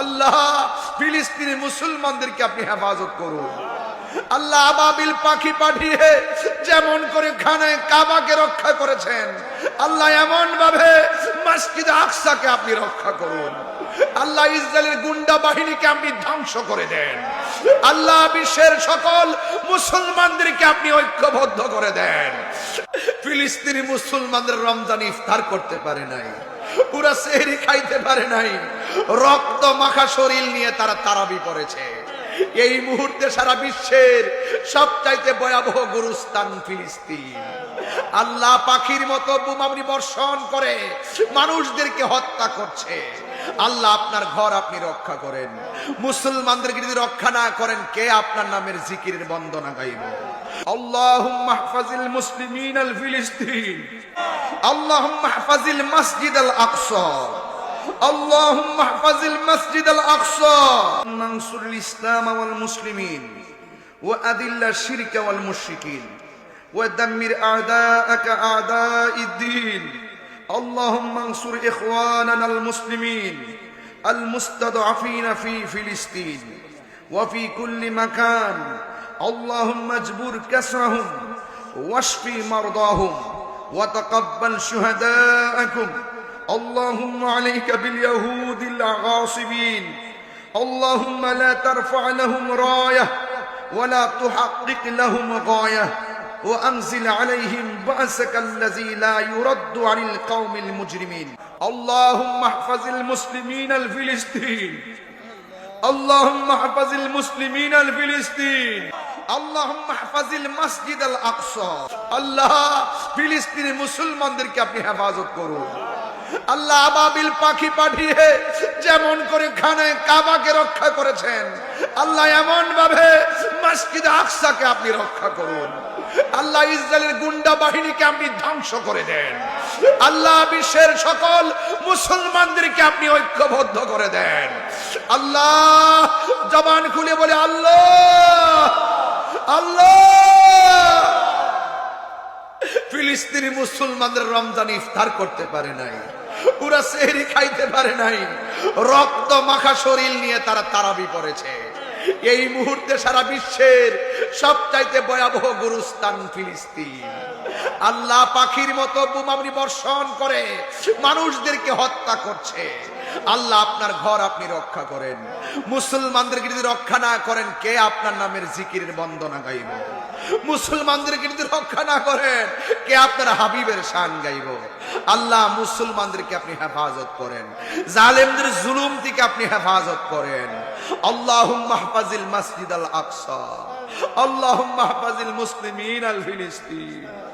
আল্লাহ, ফিলিস্তিনি মুসলমানদেরকে আপনি হেফাজত করুন। আল্লাহ আবাবিল পাখি পাঠিয়ে যেমন করে খানে কাবাকে রক্ষা করেছেন, আল্লাহ এমন ভাবে মসজিদ আকসাকে আপনি রক্ষা করুন। আল্লাহ ইসরায়েলের গুন্ডা বাহিনীকে আপনি ধ্বংস করে দেন। আল্লাহ বিশ্বের সকল মুসলমানদেরকে আপনি ঐক্যবদ্ধ করে দেন। ফিলিস্তিনি মুসলমানদের রমজান ইফতার করতে পারে নাই। পুরা সেহরি খাইতে পারে নাই। রক্ত মাখা শরীর নিয়ে তারা তারাবি পড়েছে। এই মুহূর্তে সারা বিশ্বের সবচাইতে ভয়াবহ গুরুস্থান ফিলিস্তিন। আল্লাহ পাখির মতো বোমাবনি বর্ষণ করে মানুষদেরকে হত্যা করছে। আল্লাহ আপনার ঘর আপনি রক্ষা করেন। মুসলমানদেরকে যদি রক্ষা না করেন, কে আপনার নামের জিকিরের বন্দনা গাইব? আল্লাহুম্মা হাফাজিল মুসলিমিন আল ফিলিস্তিন। আল্লাহুম্মা হাফাজিল মসজিদ আল আকসা। اللهم احفظ المسجد الأقصى. منصر الإسلام والمسلمين وأذل الشرك والمشركين ودمر أعداءك أعداء الدين. اللهم انصر إخواننا المسلمين المستضعفين في فلسطين وفي كل مكان. اللهم اجبر كسرهم واشف مرضاهم وتقبل شهداءكم. اللهم عليك باليهود الغاصبين اللهم لا ترفع لهم راية ولا تحقق لهم غاية. وأنزل عليهم بأسك الذي لا يرد عن القوم المجرمين. اللهم احفظ المسلمين الفلسطين. اللهم احفظ المسلمين الفلسطين. اللهم احفظ المسجد الأقصى. الله فلسطين مسلمان درك اپنی حفاظت کرو আল্লাহ আবাবিল পাখি পাঠিয়ে যেমন করে খানায় কাবাকে রক্ষা করেছেন, আল্লাহ এমন ভাবে মসজিদ আকসাকে আপনি রক্ষা করুন। আল্লাহ ইসরায়েলের গুন্ডা বাহিনীকে আপনি ধ্বংস করে দেন। আল্লাহ বিশ্বের সকল মুসলমানদেরকে আপনি ঐক্যবদ্ধ করে দেন। আল্লাহ জবান খুলে বলে, আল্লাহ আল্লাহ! ফিলিস্তিনি মুসলমানদের রমজান ইফতার করতে পারে নাই। পুরা সেহরি খাইতে পারে নাই। রক্ত মাখা শরীর নিয়ে তারা তারাবি পড়েছে। এই মুহূর্তে সারা বিশ্বের সবচাইতে ভয়াবহ গুরুস্তান ফিলিস্তিন। আল্লাহ পাখির মতো বোমাবনি বর্ষণ করে মানুষদেরকে হত্যা করছে। আল্লাহ আপনার ঘর আপনি রক্ষা করেন। মুসলমানদেরকে যদি রক্ষা না করেন, কে আপনার নামের জিকিরের বন্দনা গাইব? মুসলমানদেরকে যদি রক্ষা না করেন, কে আপনার হাবিবের শান গাইব? আল্লাহ মুসলমানদেরকে আপনি হেফাজত করেন, জালেমদের জুলুম থেকে আপনি হেফাজত করেন। আল্লাহ মাহফাজিল মসজিদ আল আকসা আল্লাহ মাহফাজিল মুসলিমিন আল ফিলিস্তিন।